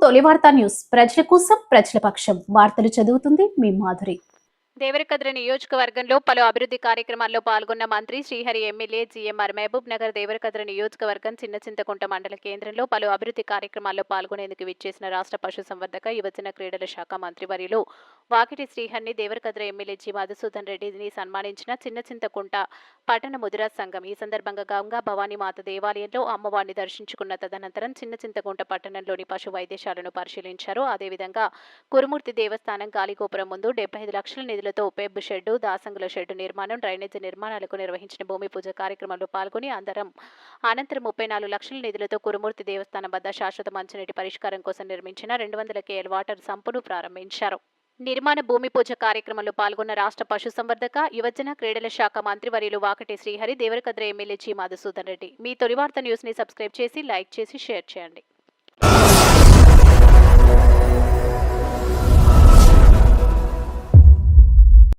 తొలి వార్తా న్యూస్. ప్రజల కోసం ప్రజల పక్షం. వార్తలు చదువుతుంది మీ మాధురి. దేవరకద్ర నియోజకవర్గంలో పలు అభివృద్ధి కార్యక్రమాల్లో పాల్గొన్న మంత్రి శ్రీహరి ఎమ్మెల్యే జీఎంఆర్ మహబూబ్ నగర్ దేవరకద్ర నియోజకవర్గం చిన్న చింతకుంట మండల కేంద్రంలో పలు అభివృద్ధి కార్యక్రమాల్లో పాల్గొనేందుకు విచ్చేసిన రాష్ట్ర పశుసంవర్ధక యువజన క్రీడల శాఖ మంత్రివర్యులు వాకిటి శ్రీహరిని దేవరకద్ర ఎమ్మెల్యే జి. మధుసూదన్ రెడ్డిని సన్మానించిన చిన్న చింతకుంట పట్టణ ముదిరాజ్ సంఘం ఈ సందర్భంగా గంగా భవానీ మాత దేవాలయంలో అమ్మవారిని దర్శించుకున్న తదనంతరం చిన్న చింతకుంట పట్టణంలోని పశు వైద్యశాలను పరిశీలించారు. అదేవిధంగా కురుమూర్తి దేవస్థానం గాలిగోపురం ముందు డెబ్బై ఐదు లక్షల నిధులతో పెబ్ షెడ్డు దాసంగుల షెడ్డు నిర్మాణం డ్రైనేజీ నిర్మాణాలకు నిర్వహించిన భూమి పూజ కార్యక్రమంలో పాల్గొని అందరం అనంతరం ముప్పై నాలుగు లక్షల నిధులతో కురుమూర్తి దేవస్థానం వద్ద శాశ్వత మంచినీటి పరిష్కారం కోసం నిర్మించిన రెండు వందల కేఎల్ వాటర్ సంపును ప్రారంభించారు. నిర్మాణ భూమి పూజ కార్యక్రమంలో పాల్గొన్న రాష్ట్ర పశుసంవర్ధక యువజన క్రీడల శాఖ మంత్రివర్యులు వాకటి శ్రీహరి దేవరకద్ర ఎమ్మెల్యే జి మధుసూదన్ రెడ్డి. మీ తొలి వార్త న్యూస్ని సబ్స్క్రైబ్ చేసి లైక్ చేసి షేర్ చేయండి.